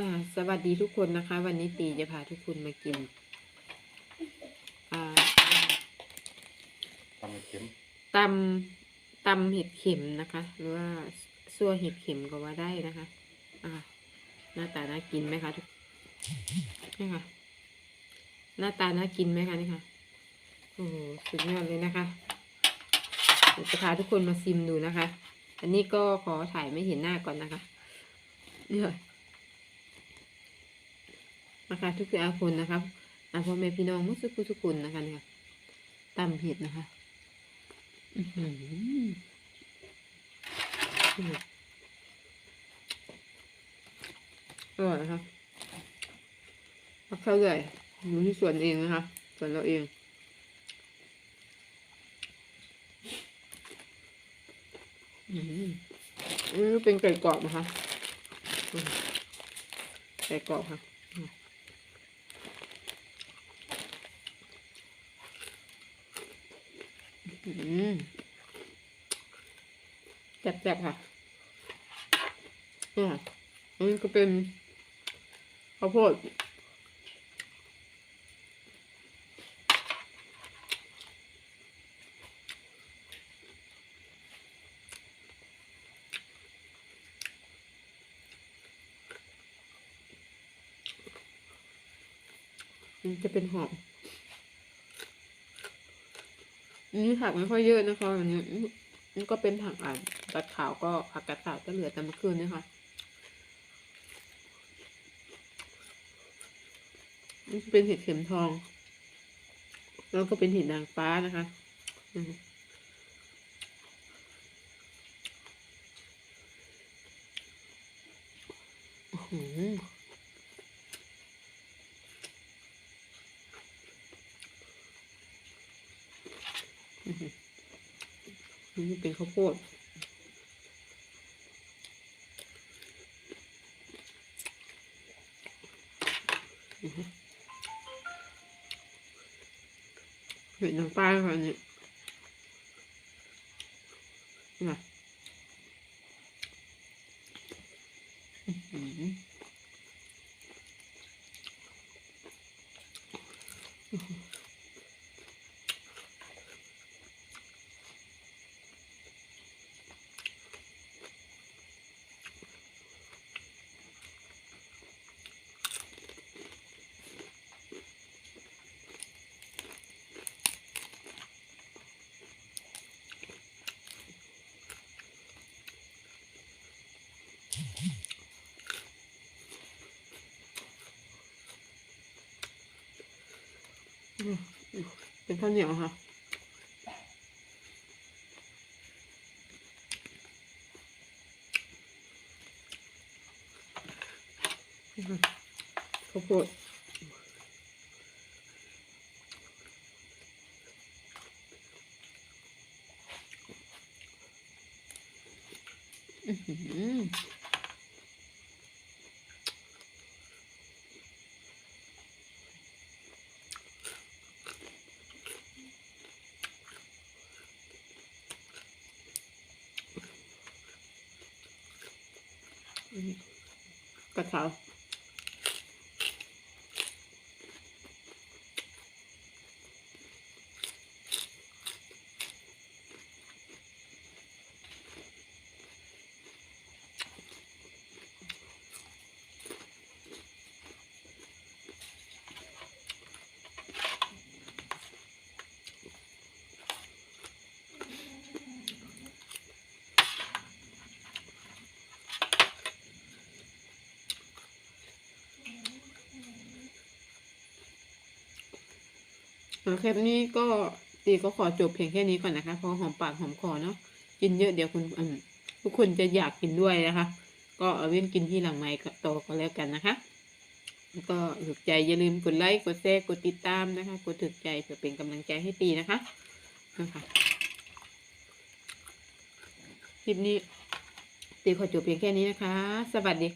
อ่าสวัสดีทุกคนนะคะ วันนี้ตีจะพาทุกคนมากินอ่าตำเข็มตำตำเห็ดเข็มนะคะ หรือว่าซั่วเห็ดเข็มก็ว่าได้นะคะ อ่า หน้าตาน่ากินไหมคะทุกนี่ค่ะ หน้าตาน่ากินไหมคะนี่ค่ะโอ้โหสุดยอดเลยนะคะเดี๋ยวจะพาทุกคนมาซิมดูนะคะ อันนี้ก็ขอถ่ายไม่เห็นหน้าก่อนนะคะเนี่ย นะคะทุกคนนะครับอาพ่อแม่พี่น้องมุสุกุทุกคนนะคะเนี่ยตำเห็ดนะคะอือหืออืมอร่อยนะคะพักเข้าเลยอยู่ที่สวนเองนะคะสวนเราเองอืมอืมเป็นไก่กรอบนะคะไก่กรอบค่ะอืมอืม แซ่บๆค่ะอ่าอันนี้ก็เป็นข้าวโพดจะเป็นหอมอั นนี้ผักไม่ค่อยเยอะนะคะอันนี้นี่ก็เป็นผักอ่านกัดขาวก็ผักกัดขาวก็เหลือแต่เมื่อคืนนี่ค่ะนี่เป็นเห็ดเข็มทอง แล้วก็เป็นเห็ดนางฟ้านะคะอืมอื้อหือ อื้อหือ นี่เป็นข้าวโพดเห็ดนางฟ้าค่ะอันนี้น่ะอือหืออื้อหืออืม เป็นข้าวเหนียวค่ะข้าวโพดอื้อหื กระเทา คลิปนี้ก็ตีก็ขอจบเพียงแค่นี้ก่อนนะคะเพราะหอมปากหอมคอเนาะกินเยอะเดี๋ยวคุณทุกคนจะอยากกินด้วยนะคะ ก็เอาเว้นกินที่หลังไม้ก็โตก็แล้วกันนะคะแล้วก็ถูกใจอย่าลืมกดไลค์กดแชร์กดติดตามนะคะกดถึกใจเพื่อเป็นกำลังใจให้ตีนะคะนะคะคลิปนี้ตีขอจบเพียงแค่นี้นะคะ สวัสดีค่ะ